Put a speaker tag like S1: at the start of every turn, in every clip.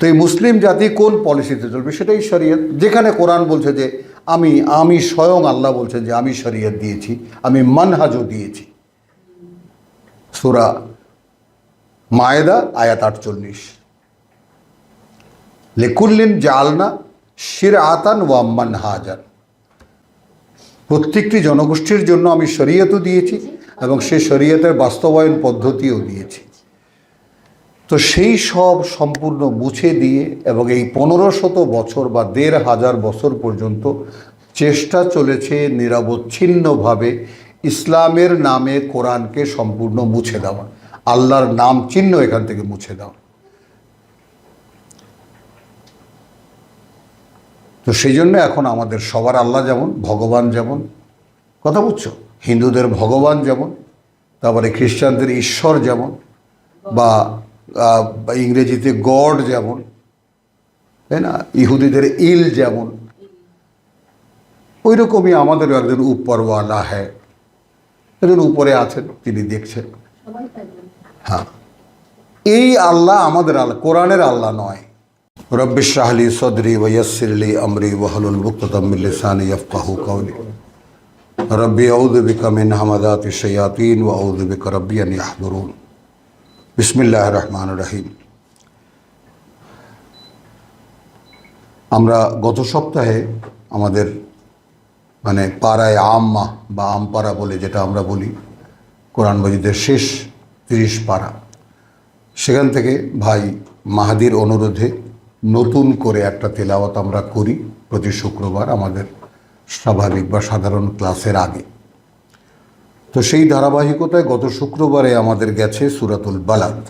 S1: তো এই মুসলিম জাতি কোন পলিসিতে চলবে? সেটাই শরিয়ত। যেখানে কোরআন বলছে যে, আমি আমি স্বয়ং আল্লাহ বলছেন যে, আমি শরিয়ত দিয়েছি, আমি মানহাজও দিয়েছি। সুরা মায়েদা, আয়াত আটচল্লিশ। লেকুল্লিন জালনা শির আতান ওয়া মানহাজান। প্রত্যেকটি জনগোষ্ঠীর জন্য আমি শরীয়তও দিয়েছি এবং সে শরীয়তের বাস্তবায়ন পদ্ধতিও দিয়েছি। তো সেই সব সম্পূর্ণ মুছে দিয়ে এবং এই পনেরো শত বছর বা দেড় হাজার বছর পর্যন্ত চেষ্টা চলেছে নিরবচ্ছিন্নভাবে ইসলামের নামে কোরআনকে সম্পূর্ণ মুছে দেওয়া, আল্লাহর নাম চিহ্ন এখান থেকে মুছে দেওয়া। তো সেই জন্য এখন আমাদের সবার আল্লাহ যেমন, ভগবান যেমন, কথা বুঝছ? হিন্দুদের ভগবান যেমন, তারপরে খ্রিস্টানদের ঈশ্বর যেমন, বা ইংরেজিতে গড যেমন, তাই না? ইহুদিদের ইল যেমন। ওই রকমই আমাদেরও একজন উপরওয়ালা হ্যাঁ একজন উপরে আছেন, তিনি দেখছেন। হ্যাঁ। এই আল্লাহ আমাদের আল্লাহ, কোরআনের আল্লাহ নয়। রব্বি শাহলি সদরি ওয়াসিরলি আমরি ওয়াহলুল মুক্ততাম লিসানি ইয়াফকাহু কওলি। রব্বি আউযু বিকা মিন হামাদাতি শায়াতিন ওয়া আউযু বিকা রব্বি আন ইয়াহদুরুন। বিসমিল্লাহির রহমানির রহিম। আমরা গত সপ্তাহে আমাদের মানে পাড়ায় আম্মা বা আমপাড়া বলে যেটা আমরা বলি, কোরআন মজিদের শেষ তিরিশ পাড়া। সেখান থেকে ভাই মাহাদির অনুরোধে নতুন করে একটা তেলাওয়াত আমরা করি প্রতি শুক্রবার আমাদের স্বাভাবিক বা সাধারণ ক্লাসের আগে। তো সেই ধারাবাহিকতায় গত শুক্রবারে আমাদের গেছে সুরাতুল বালাদ।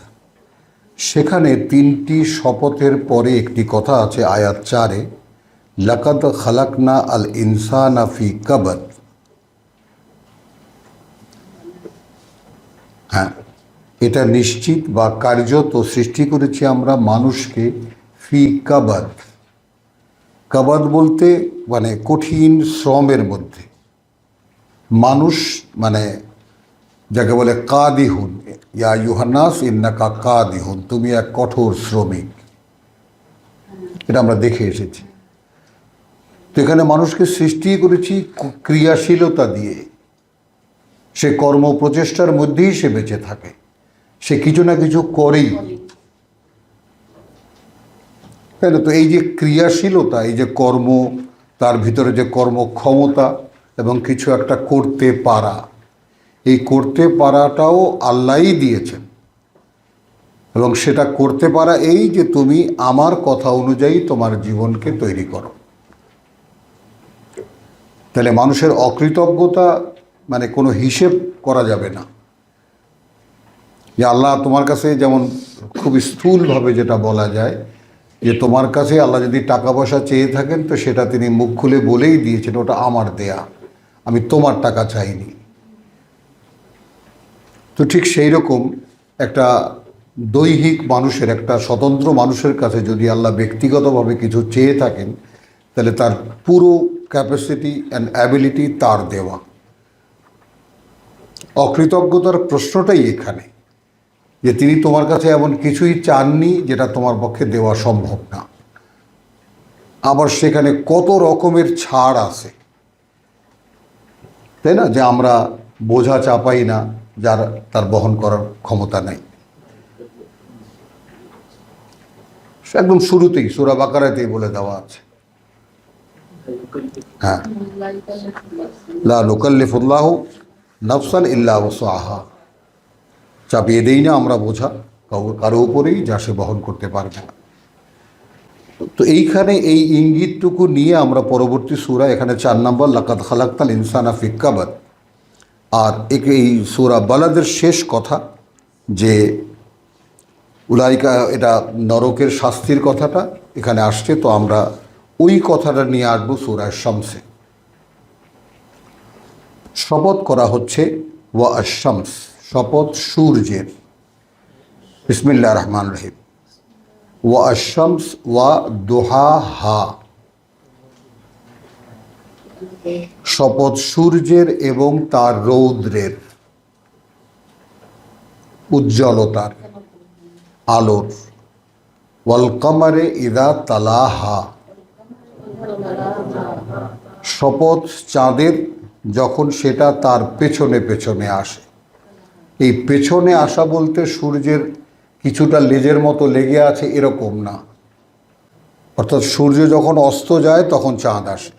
S1: সেখানে তিনটি শপথের পরে একটি কথা আছে আয়াত চারে, লাকাদ খালাকনা আল ইনসানা ফি কাবাদ। হ্যাঁ এটা নিশ্চিত বা কার্যত সৃষ্টি করেছি আমরা মানুষকে ফি কাবাদ। কাবাদ বলতে মানে কঠিন শ্রমের মধ্যে। মানুষ মানে যাকে বলে কাদিহুন, ইয়া ইউহান্নাস, ইন্নাকা কাদিহুন তুমি এক কঠোর শ্রমিক। এটা আমরা দেখে এসেছি। তো এখানে মানুষকে সৃষ্টি করেছি ক্রিয়াশীলতা দিয়ে। সে কর্ম প্রচেষ্টার মধ্যেই সে বেঁচে থাকে। সে কিছু না কিছু করেই। তাই না? তো এই যে ক্রিয়াশীলতা, এই যে কর্ম, তার ভিতরে যে কর্মক্ষমতা এবং কিছু একটা করতে পারা। এই করতে পারাটাও আল্লাহই দিয়েছেন। এবং সেটা করতে পারা এই যে তুমি আমার কথা অনুযায়ী তোমার জীবনকে তৈরি করো। তাহলে মানুষের অকৃতজ্ঞতা মানে কোনো হিসেব করা যাবে না। যে আল্লাহ তোমার কাছে যেমন খুব স্থূলভাবে যেটা বলা যায়, যে তোমার কাছে আল্লাহ যদি টাকা পয়সা চেয়ে থাকেন, তো সেটা তিনি মুখ খুলে বলেই দিয়েছেন, ওটা আমার দেয়া। আমি তোমার টাকা চাইনি। তো ঠিক সেই রকম একটা দৈহিক মানুষের, একটা স্বতন্ত্র মানুষের কাছে যদি আল্লাহ ব্যক্তিগতভাবে কিছু চেয়ে থাকেন, তাহলে তার পুরো ক্যাপাসিটি অ্যান্ড অ্যাবিলিটি তার দেওয়া। অকৃতজ্ঞতার প্রশ্নটাই এখানে, যে তিনি তোমার কাছে এমন কিছুই চাননি যেটা তোমার পক্ষে দেওয়া সম্ভব না। আবার সেখানে কত রকমের ছাড় আছে। তাই না? যে আমরা বোঝা চাপাই না যার, তার বহন করার ক্ষমতা নাই। একদম শুরুতেই, সুরা বাকারাতেই বলে দেওয়া আছে। হ্যাঁ। লা নফসান চাপিয়ে দেই না আমরা বোঝা কারও উপরেই যা সে বহন করতে পারবে না। তো এইখানে এই ইঙ্গিতটুকু নিয়ে আমরা পরবর্তী সুরা, এখানে চার নম্বর লাকাত খালাক্তাল ইনসানা ফিক্কাবাদ আর একে এই সুরা বালাদের শেষ কথা, যে উলাইকা এটা নরকের শাস্তির কথাটা এখানে আসছে, তো আমরা ওই কথাটা নিয়ে আসব সুরায় শামসে। শপথ করা হচ্ছে, ওয়া আশামস শপথ সূর্যের। বিসমিল্লাহ রহমান রহিম। ওয়া ওয়া দোহা হা শপথ সূর্যের এবং তার রৌদ্রের উজ্জ্বলতার আলোর। ওয়াল কমারে ইদা তালাহা। শপথ চাঁদের যখন সেটা তার পেছনে পেছনে আসে। এই পেছনে আসা বলতে সূর্যের কিছুটা লেজের মতো লেগে আছে এরকম না। অর্থাৎ সূর্য যখন অস্ত যায়, তখন চাঁদ আসে।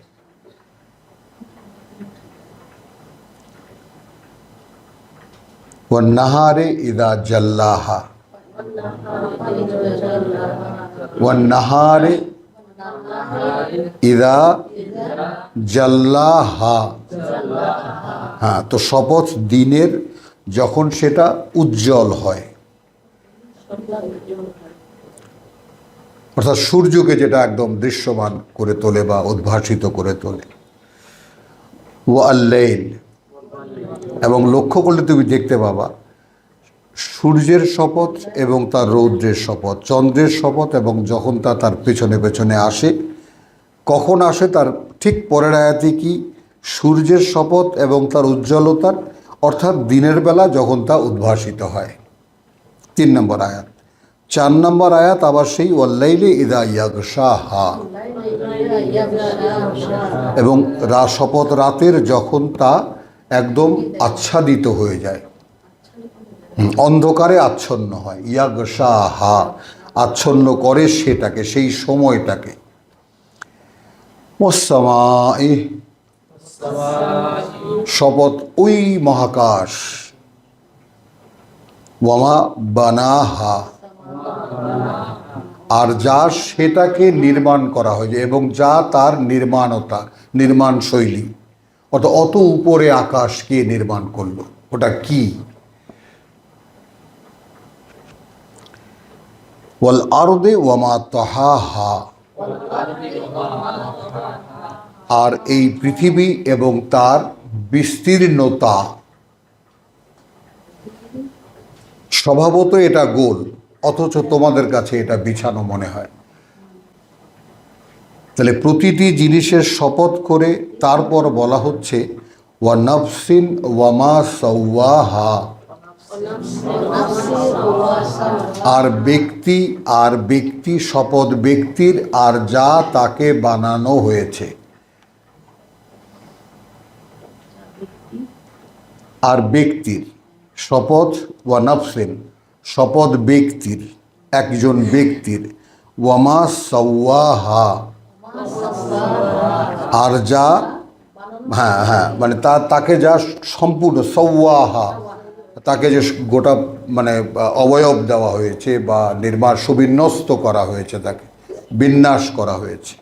S1: নাহারে ইদা জাল্লাহা। নাহারে ইদা জাল্লাহা। হ্যাঁ তো শপথ দিনের যখন সেটা উজ্জ্বল হয়। অর্থাৎ সূর্যকে যেটা একদম দৃশ্যমান করে তোলে বা উদ্ভাসিত করে তোলে। ও আল্লাইল এবং লক্ষ্য করলে তুমি দেখতে পাবা, সূর্যের শপথ এবং তার রৌদ্রের শপথ, চন্দ্রের শপথ এবং যখন তা তার পেছনে পেছনে আসে, কখন আসে তার ঠিক পরের আয়াতে কি? সূর্যের শপথ এবং তার উজ্জ্বলতার, অর্থাৎ দিনের বেলা যখন তা উদ্ভাসিত হয়। তিন নম্বর আয়াত। চার নম্বর আয়াত আবার সেই, ওয়াল্লাইলে ইদা ইয়াগশাহা। এবং শপথ রাতের যখন তা একদম আচ্ছাদিত হয়ে যায়। অন্ধকারে আচ্ছন্ন হয়। ইয়াগশাহা, আচ্ছন্ন করে সেটাকে, সেই সময়টাকে। ওসামাই শপথ ওই মহাকাশ ওয়ামা বানাহা। আর যা সেটাকে নির্মাণ করা হয়েছে এবং যা তার নির্মাণতা, নির্মাণ শৈলী। অত অত উপরে আকাশ কে নির্মাণ করল? ওটা কি? ওয়াল আরদে ওয়ামা তাহাহা। আর এই পৃথিবী এবং তার বিস্তীর্ণতা। স্বভাবত এটা গোল, অথচ তোমাদের কাছে এটা বিছানো মনে হয়। তাহলে প্রতিটি জিনিসের শপথ করে তারপর বলা হচ্ছে, ওয়া নফসিন ওয়ামা সৌয়াহা আর ব্যক্তি আর ব্যক্তি শপথ ব্যক্তির, আর যা তাকে বানানো হয়েছে। আর ব্যক্তির। শপথ ওয়া নফসিন, শপথ ব্যক্তির, একজন ব্যক্তির ওয়ামা সওয়াহা, আর যা হ্যাঁ হ্যাঁ মানে তা, তাকে যা সম্পূর্ণ সওয়াহা, তাকে যে গোটা মানে অবয়ব দেওয়া হয়েছে বা নির্মাণ, সুবিন্যস্ত করা হয়েছে তাকে, বিন্যাস করা হয়েছে।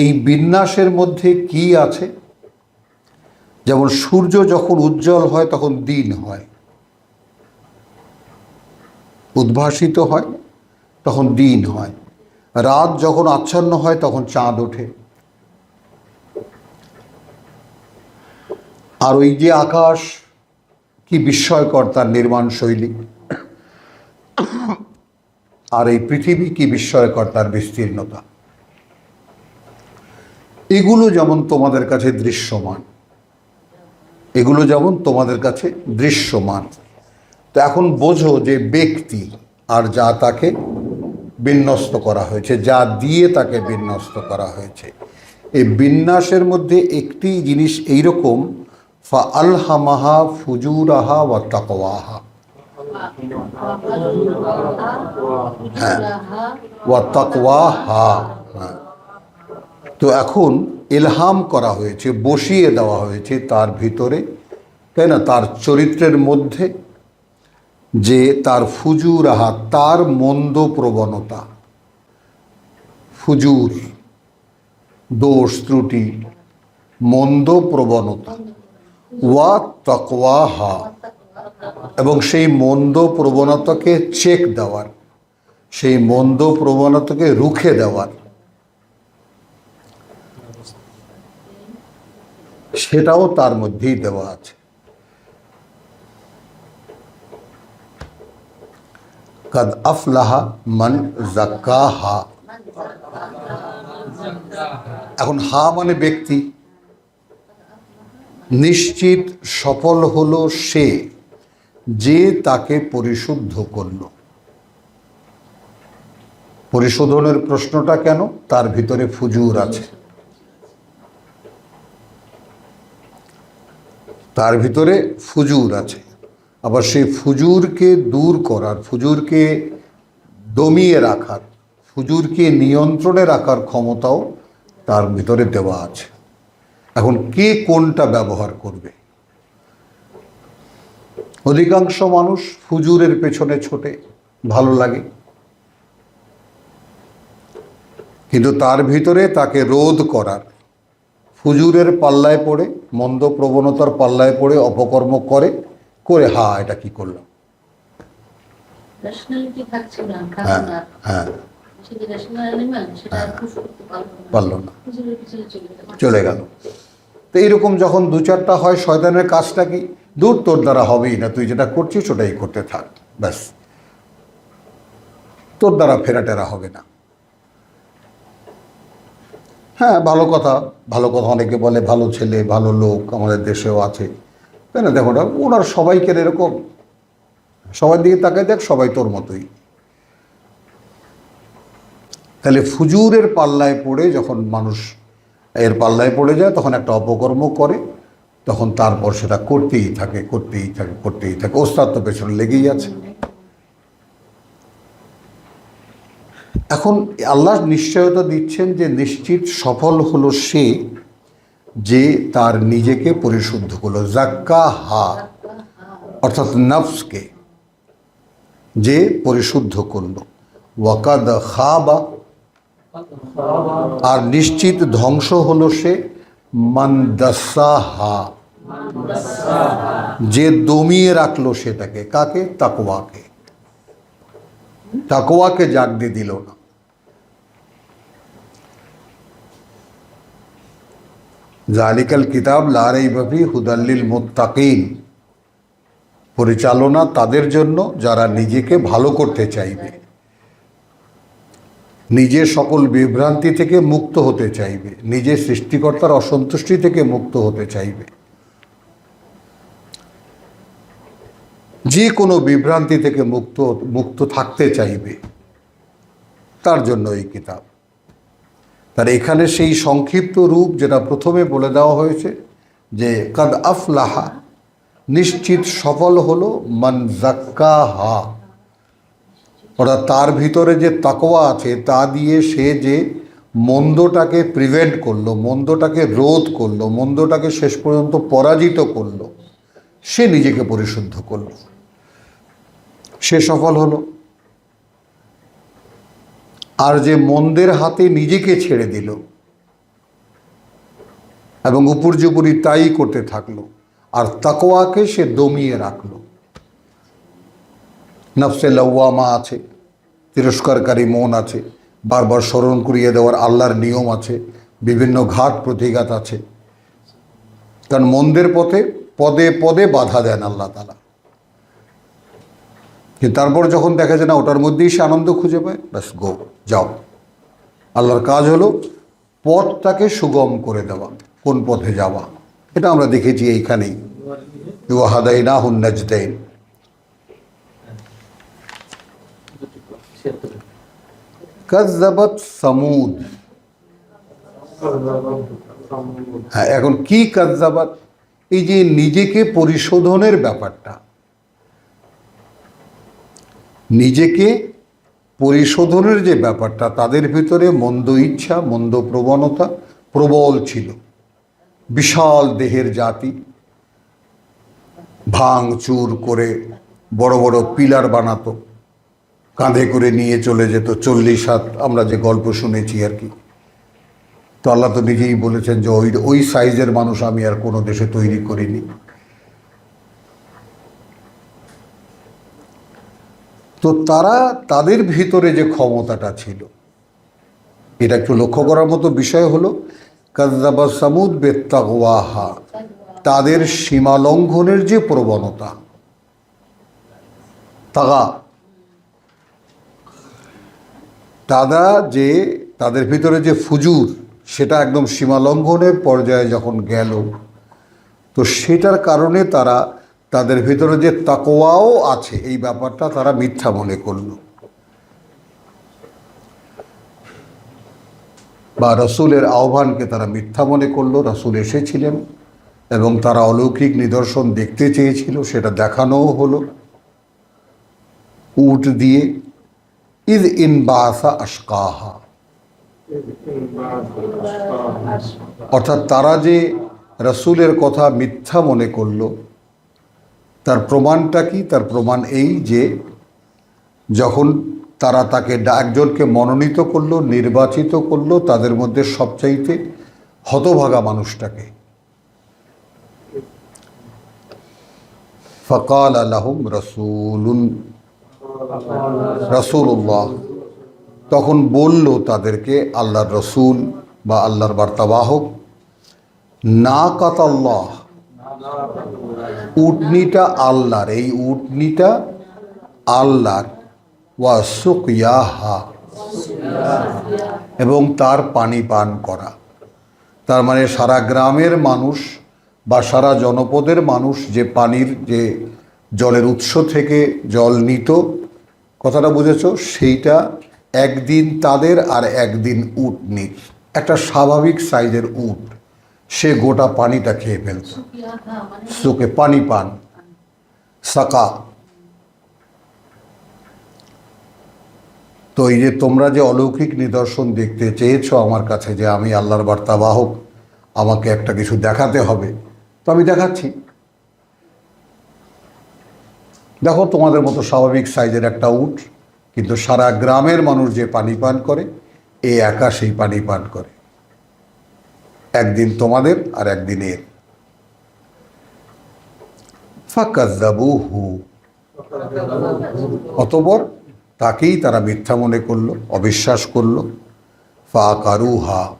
S1: এই বিন্যাসের মধ্যে কি আছে? যেমন সূর্য যখন উজ্জ্বল হয়, তখন দিন হয়। উদ্ভাসিত হয়, তখন দিন হয়। রাত যখন আচ্ছন্ন হয়, তখন চাঁদ ওঠে। আর ওই যে আকাশ, কি বিস্ময়কর তার নির্মাণ শৈলী। আর এই পৃথিবী কি বিস্ময়কর তার বিস্তীর্ণতা। এগুলো যেমন তোমাদের কাছে দৃশ্যমান এগুলো যেমন তোমাদের কাছে দৃশ্যমান। তো এখন বোঝো যে ব্যক্তি আর যা তাকে বিন্যস্ত করা হয়েছে, যা দিয়ে তাকে বিন্যস্ত করা হয়েছে। এই বিন্যাসের মধ্যে একটি জিনিস এইরকম, ফা আলহামাহা ফুজুরাহা ওয়া তাকওয়াহা। হ্যাঁ। ওয়া তাকওয়াহা। হ্যাঁ। তো এখন এলহাম করা হয়েছে, বসিয়ে দেওয়া হয়েছে তার ভিতরে, তাই না? তার চরিত্রের মধ্যে যে তার ফুজুর আহা, তার মন্দ প্রবণতা, ফুজুর, দোষ, ত্রুটি, মন্দ প্রবণতা, ওয়া তকওয়াহা, এবং সেই মন্দ প্রবণতাকে চেক দেওয়ার, সেই মন্দ প্রবণতাকে রুখে দেওয়ার সেটাও তার মধ্যেই দেওয়া আছে। কাদ আফলাহা মান জাক্কাহা এখন হা মানে ব্যক্তি। নিশ্চিত সফল হলো সে যে তাকে পরিশুদ্ধ করল। পরিশোধনের প্রশ্নটা কেন? তার ভিতরে ফুজুর আছে। তার ভিতরে ফুজুর আছে। আবার সেই ফুজুরকে দূর করার, ফুজুরকে দমিয়ে রাখার, ফুজুরকে নিয়ন্ত্রণে রাখার ক্ষমতাও তার ভিতরে দেওয়া আছে। এখন কে কোনটা ব্যবহার করবে? অধিকাংশ মানুষ ফুজুরের পেছনে ছোটে, ভালো লাগে। কিন্তু তার ভিতরে তাকে রোধ করার ফুজুরের পাল্লায় পড়ে মন্দ প্রবণতার পাল্লায় পড়ে অপকর্ম করে করে হা এটা কি করলাম? হ্যাঁ হ্যাঁ।
S2: সে যে ন্যাশনাল অ্যানিমাল সেটা আর পুশ করতে পারল না। চলে গেল।
S1: তো এইরকম যখন দু চারটা হয় শয়তানের কাজটা কি? দূর তোর দ্বারা হবেই না তুই যেটা করছিস ওটাই করতে থাক ব্যাস। তোর দ্বারা ফেরাটেরা হবে না। হ্যাঁ ভালো কথা। ভালো কথা অনেকে বলে, ভালো ছেলে, ভালো লোক আমাদের দেশেও আছে। তাই না? দেখো ওনার সবাইকে এরকম। সবার দিকে তাকায় দেখ, সবাই তোর মতোই। তাহলে ফুজুরের পাল্লায় পড়ে যখন মানুষ এর পাল্লায় পড়ে যায়, তখন একটা অপকর্ম করে, তখন তারপর সেটা করতেই থাকে করতেই থাকে করতেই থাকে। ওস্তাদ তো পেছনে লেগেই আছে। এখন আল্লাহ নিশ্চয়তা দিচ্ছেন যে নিশ্চিত সফল হলো সে যে তার নিজেকে পরিশুদ্ধ করল জাক্কা হা, অর্থাৎ নফসকে যে পরিশুদ্ধ করল। ওয়াকাদ খা বা আর নিশ্চিত ধ্বংস হলো সে মান্দাসাহা যে দমিয়ে রাখল সেটাকে কাকে? তাকওয়াকে। তাকওয়াকে জাগতে দিল না। জালিকাল কিতাব লারাই বাফি হুদাল্লিল মুত্তাকিন। পরিচালনা তাদের জন্য যারা নিজেকে ভালো করতে চাইবে। নিজের সকল বিভ্রান্তি থেকে মুক্ত হতে চাইবে। নিজের সৃষ্টিকর্তার অসন্তুষ্টি থেকে মুক্ত হতে চাইবে। যে কোনো বিভ্রান্তি থেকে মুক্ত মুক্ত থাকতে চাইবে। তার জন্য এই কিতাব। তার এখানে সেই সংক্ষিপ্ত রূপ যেটা প্রথমে বলে দেওয়া হয়েছে, যে কাদ আফলাহা, নিশ্চিত সফল হলো মান জাক্কাহা অর্থাৎ তার ভিতরে যে তাকোয়া আছে, তা দিয়ে সে যে মন্দটাকে প্রিভেন্ট করল, মন্দটাকে রোধ করল, মন্দটাকে শেষ পর্যন্ত পরাজিত করল, সে নিজেকে পরিশুদ্ধ করল। সে সফল হলো। আর যে মন্দের হাতে নিজেকে ছেড়ে দিল এবং উপর্যুপুরি তাই করতে থাকল, আর তাকওয়াকে সে দমিয়ে রাখল। নফসে লওয়ামা আছে, তিরস্কারকারী মন আছে, বারবার স্মরণ করিয়ে দেওয়ার আল্লাহর নিয়ম আছে, বিভিন্ন ঘাট প্রতিঘাত আছে। কারণ মন্দের পথে পদে পদে বাধা দেন আল্লাহ তালা কিন্তু তারপর যখন দেখা যায় না, ওটার মধ্যেই সে আনন্দ খুঁজে পায়, ব্যাস, গো, যাও। আল্লাহর কাজ হলো পথটাকে সুগম করে দেওয়া, কোন পথে যাওয়া। এটা আমরা দেখেছি এইখানেই। ওয়াহাদাই না হুন নাজদাইন। কাজাবাত সামুদ। হ্যাঁ এখন কি কাজাবাত এই যে নিজেকে পরিশোধনের ব্যাপারটা। নিজেকে পরিশোধনের যে ব্যাপারটা, তাদের ভিতরে মন্দ ইচ্ছা, মন্দ প্রবণতা প্রবল ছিল। বিশাল দেহের জাতি। ভাঙ, চুর করে বড় বড় পিলার বানাতো। কাঁধে করে নিয়ে চলে যেত। চল্লিশ হাত আমরা যে গল্প শুনেছি আর কি। তো আল্লাহ তো নিজেই বলেছেন যে ওই ওই সাইজের মানুষ আমি আর কোনো দেশে তৈরি করিনি। তো তারা তাদের ভিতরে যে ক্ষমতাটা ছিল, এটা একটু লক্ষ্য করার মতো বিষয় হলো কাজাবা সামুদ বেত্তাওয়াহা তাদের সীমালঙ্ঘনের যে প্রবণতা, তাগা তারা যে তাদের ভিতরে যে ফুজুর, সেটা একদম সীমালঙ্ঘনের পর্যায়ে যখন গেল, তো সেটার কারণে তারা তাদের ভিতরে যে তাকোয়াও আছে, এই ব্যাপারটা তারা মিথ্যা মনে করল। বা রসুলের আহ্বানকে তারা মিথ্যা মনে করল, রসুল এসেছিলেন এবং তারা অলৌকিক নিদর্শন দেখতে চেয়েছিল, সেটা দেখানোও হলো। উট দিয়ে, ইদ ইন বাসা আশকাহা। অর্থাৎ তারা যে রসুলের কথা মিথ্যা মনে করল তার প্রমাণটা কি? তার প্রমাণ এই যে যখন তারা তাকে একজনকে মনোনীত করল, নির্বাচিত করল, তাদের মধ্যে সবচাইতে হতভাগা মানুষটাকে। ফকাল আলাহুম রসুলুন রসুল্লাহ তখন বলল তাদেরকে, আল্লাহর রসুল বা আল্লাহর বার্তাবাহক না কাতাল্লাহ উটনিটা আল্লাহর, এই উটনিটা আল্লাহর। ওয়া সুকিয়াহা এবং তার পানি পান করা। তার মানে সারা গ্রামের মানুষ বা সারা জনপদের মানুষ যে পানির যে জলের উৎস থেকে জল নিত, কথাটা বুঝেছ? সেইটা একদিন তাদের আর একদিন উটনির। একটা স্বাভাবিক সাইজের উট। সে গোটা পানিটা খেয়ে ফেলত। চোখে পানি পান। সাকা। তো এই যে তোমরা যে অলৌকিক নিদর্শন দেখতে চেয়েছো আমার কাছে যে আমি আল্লাহর বার্তাবাহক আমাকে একটা কিছু দেখাতে হবে, তো আমি দেখাচ্ছি। দেখো তোমাদের মতো স্বাভাবিক সাইজের একটা উট, কিন্তু সারা গ্রামের মানুষ যে পানি পান করে, এ একা সেই পানি পান করে। একদিন তোমাদের আর একদিন এর। অতপর তাকেই তারা মিথ্যা মনে করল, অবিশ্বাস করল। ফাকারুহা।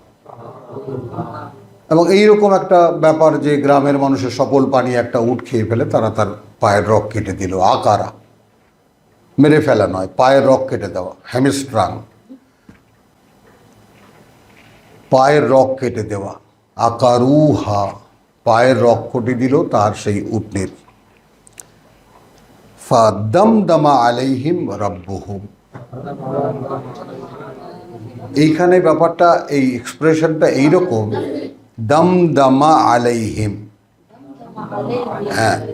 S1: এবং এইরকম একটা ব্যাপার যে গ্রামের মানুষের সকল পানি একটা উট খেয়ে ফেলে, তারা তার পায়ের রক কেটে দিল। আকারা। মেরে ফেলা নয়, পায়ের রক কেটে দেওয়া। হ্যামিস্ট্রাং। পায়ের রক কেটে দেওয়া। আকারুহা, পায়ের রক কেটে দিল তার সেই উটনির। ফাদমদমা আলাইহিম রব্বুহুম। এইখানে ব্যাপারটা, এই এক্সপ্রেশনটা এইরকম দম দমদমা আলাইহিম। হ্যাঁ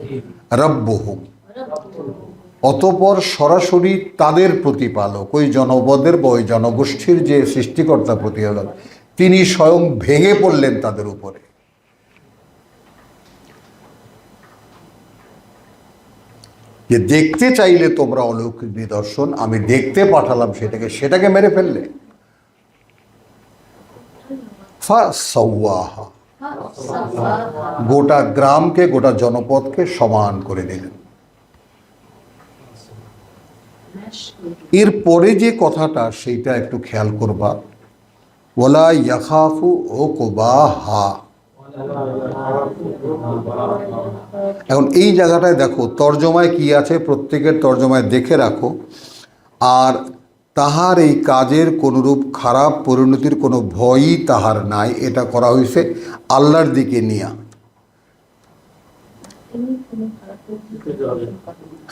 S1: রব্বুহুম। অতপর সরাসরি তাদের প্রতিপালক, ওই জনপদের বা ওই জনগোষ্ঠীর যে সৃষ্টিকর্তা প্রতিপালক তিনি স্বয়ং ভেঙে পড়লেন তাদের উপরে। যে দেখতে চাইলে তোমরা অলৌকিক নিদর্শন, আমি দেখতে পাঠালাম সেটাকে সেটাকে মেরে ফেললে। গোটা গ্রামকে, গোটা জনপদকে সমান করে দিলেন। এরপরে যে কথাটা, সেইটা একটু খেয়াল করবা। ওলা ইয়াখাফু ও কোবাহা এখন এই জায়গাটায় দেখো, তর্জমায় কি আছে? প্রত্যেকের তর্জমায় দেখে রাখো। আর তাহার এই কাজের কোনরূপ খারাপ পরিণতির কোনো ভয়ই তাহার নাই, এটা করা হয়েছে আল্লাহর দিকে নিয়া।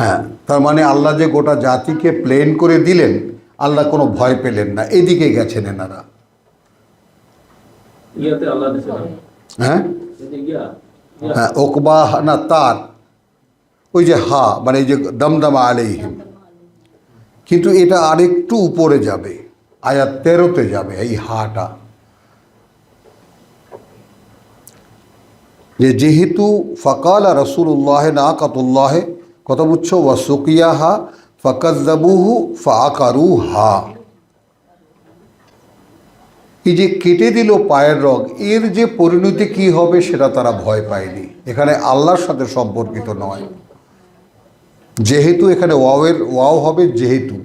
S1: হ্যাঁ তার মানে আল্লাহ যে গোটা জাতিকে প্লেন করে দিলেন, আল্লাহ কোনো ভয় পেলেন না। এদিকে গেছেন এনারা
S3: ইয়াতে আল্লাহ দিছে না
S1: হ্যাঁ হ্যাঁ ওকবা না তার ওই যে হা মানে যে দমদমা আলাইহিম কিন্তু এটা আরেকটু উপরে যাবে আয়াত তেরোতে যাবে এই হাটা যে যেহেতু ফকাল রসুল্লাহ না কাতুল্লাহে কথা বুঝছ ওয়া সুকিয়াহা ফকাজ্জাবুহু ফাকারু হা এই যে কেটে দিল পায়ের রগ, এর যে পরিণতি কি হবে সেটা তারা ভয় পায়নি। এখানে আল্লাহর সাথে সম্পর্কিত নয়। যেহেতু এখানে ওয়াওয়ের ওয়াও হবে যেহেতু।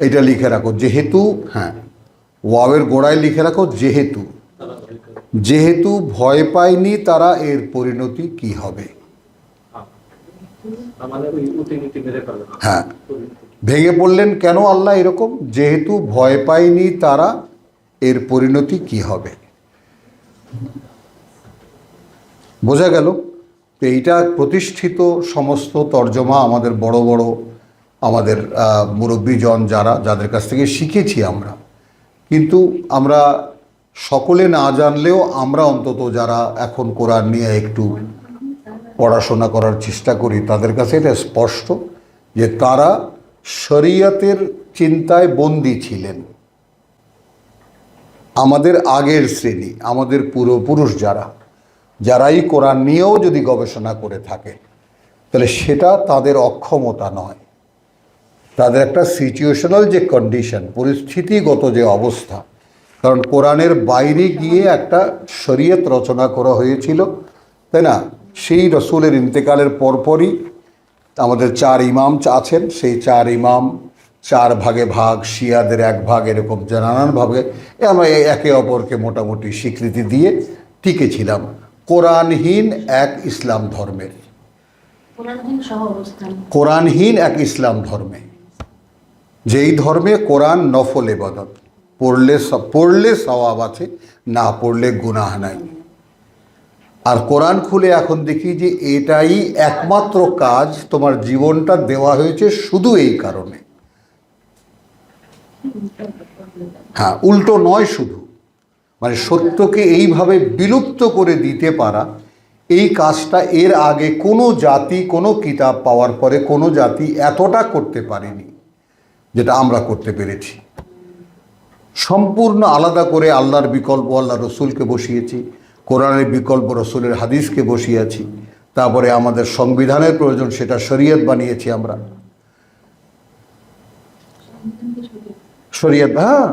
S1: এটা লিখে রাখো, যেহেতু হ্যাঁ ওয়াওয়ের গোড়ায় লিখে রাখো, যেহেতু। যেহেতু ভয় পায়নি তারা এর পরিণতি কি হবে? হ্যাঁ ভেঙে পড়লেন কেন আল্লাহ এরকম? যেহেতু ভয় পায়নি তারা এর পরিণতি কি হবে? বোঝা গেল তো এইটা প্রতিষ্ঠিত সমস্ত তর্জমা আমাদের বড় বড় আমাদের মুরব্বীজন যারা, যাদের কাছ থেকে শিখেছি আমরা। কিন্তু আমরা সকলে না জানলেও আমরা অন্তত যারা এখন কোরআন নিয়ে একটু পড়াশোনা করার চেষ্টা করি, তাদের কাছে এটা স্পষ্ট যে তারা শরিয়তের চিন্তায় বন্দী ছিলেন। আমাদের আগের শ্রেণি, আমাদের পূর্বপুরুষ যারা, যারাই কোরআন নিয়েও যদি গবেষণা করে থাকে, তাহলে সেটা তাদের অক্ষমতা নয়। তাদের একটা সিচুয়েশনাল যে কন্ডিশন পরিস্থিতিগত যে অবস্থা, কারণ কোরআনের বাইরে গিয়ে একটা শরীয়ত রচনা করা হয়েছিল, তাই না? সেই রসুলের ইন্তেকালের পরপরই আমাদের চার ইমাম আছেন, সেই চার ইমাম চার ভাগে ভাগ শিয়াদের এক ভাগ এরকম যে নানান ভাগে। এ আমরা একে অপরকে মোটামুটি স্বীকৃতি দিয়ে টিকেছিলাম। কোরআনহীন এক ইসলাম ধর্মের কোরআনহীন এক ইসলাম ধর্মে। যেই ধর্মে কোরআন নফল এবাদত পড়লে পড়লে সওয়াব আছে না পড়লে গুনাহ নাই। আর কোরআন খুলে এখন দেখি যে এটাই একমাত্র কাজ তোমার জীবনটা দেওয়া হয়েছে শুধু এই কারণে। হ্যাঁ উল্টো নয় শুধু। মানে সত্যকে এইভাবে বিলুপ্ত করে দিতে পারা, এই কাজটা এর আগে কোনো জাতি, কোনো কিতাব পাওয়ার পরে কোনো জাতি এতটা করতে পারেনি, যেটা আমরা করতে পেরেছি। সম্পূর্ণ আলাদা করে আল্লাহর বিকল্প, আল্লাহ রসুলকে বসিয়েছি, কোরআনের বিকল্প, রসুলের হাদিসকে বসিয়েছি, তারপরে আমাদের সংবিধানের প্রয়োজন, সেটা শরীয়ত বানিয়েছি আমরা। শরীয়ত হ্যাঁ?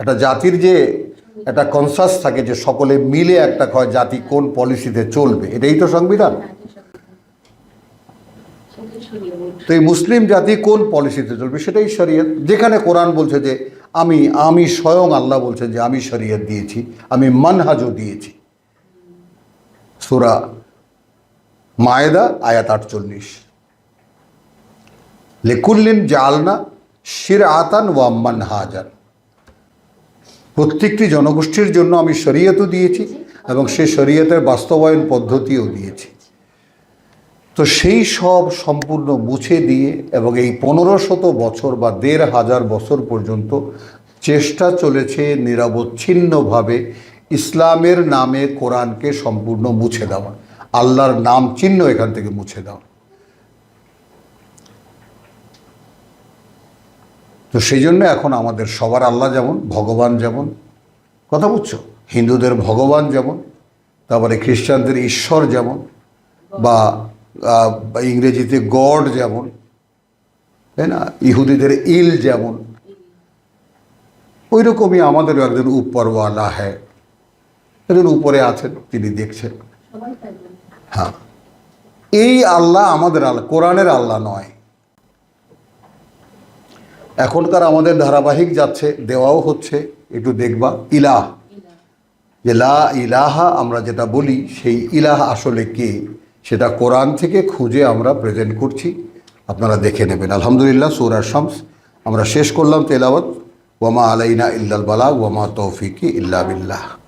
S1: একটা জাতির যে, একটা কনসাস থাকে যে সকলে মিলে একটা কয় জাতি কোন পলিসিতে চলবে, এটাই তো সংবিধান। তো এই মুসলিম জাতি কোন পলিসিতে চলবে, সেটাই শরীয়ত। যেখানে কোরআন বলছে যে, আমি আমি স্বয়ং আল্লাহ বলছে যে, আমি শরীয়ত দিয়েছি, আমি মানহাজও দিয়েছি। সুরা মায়েদা, আয়াত আটচল্লিশ। লেকুল্লিন জালনা শির আতান ওয়া মানহাজান। প্রত্যেকটি জনগোষ্ঠীর জন্য আমি শরীয়তও দিয়েছি এবং সেই শরীয়তের বাস্তবায়ন পদ্ধতিও দিয়েছি। তো সেই সব সম্পূর্ণ মুছে দিয়ে এবং এই পনেরো শত বছর বা দেড় হাজার বছর পর্যন্ত চেষ্টা চলেছে নিরবচ্ছিন্নভাবে ইসলামের নামে কোরআনকে সম্পূর্ণ মুছে দেওয়া। আল্লাহর নাম চিহ্ন এখান থেকে মুছে দেওয়া। তো সেই জন্য এখন আমাদের সবার আল্লাহ যেমন ভগবান যেমন। কথা বুঝছ? হিন্দুদের ভগবান যেমন তারপরে খ্রিস্টানদের ঈশ্বর যেমন বা ইংরেজিতে গড যেমন তাই না? ইহুদিদের ইল যেমন। ওই রকমই আমাদেরও একজন উপরওয়ালা হ্যাঁ একজন উপরে আছেন তিনি দেখছেন। হ্যাঁ। এই আল্লাহ আমাদের আল্লাহ কোরআনের আল্লাহ নয়। এখনকার আমাদের ধারাবাহিক যাচ্ছে, দেওয়াও হচ্ছে, একটু দেখবা, ইলাহ। যে লা ইলাহা আমরা যেটা বলি, সেই ইলাহ আসলে কে? সেটা কোরআন থেকে খুঁজে আমরা প্রেজেন্ট করছি, আপনারা দেখে নেবেন। আলহামদুলিল্লাহ, সৌরার শামস। আমরা শেষ করলাম তেলাওয়াত। ওয়ামা আলাইনা ইল্লাল বালা ওয়ামা তৌফিকি ইল্লা বিল্লাহ।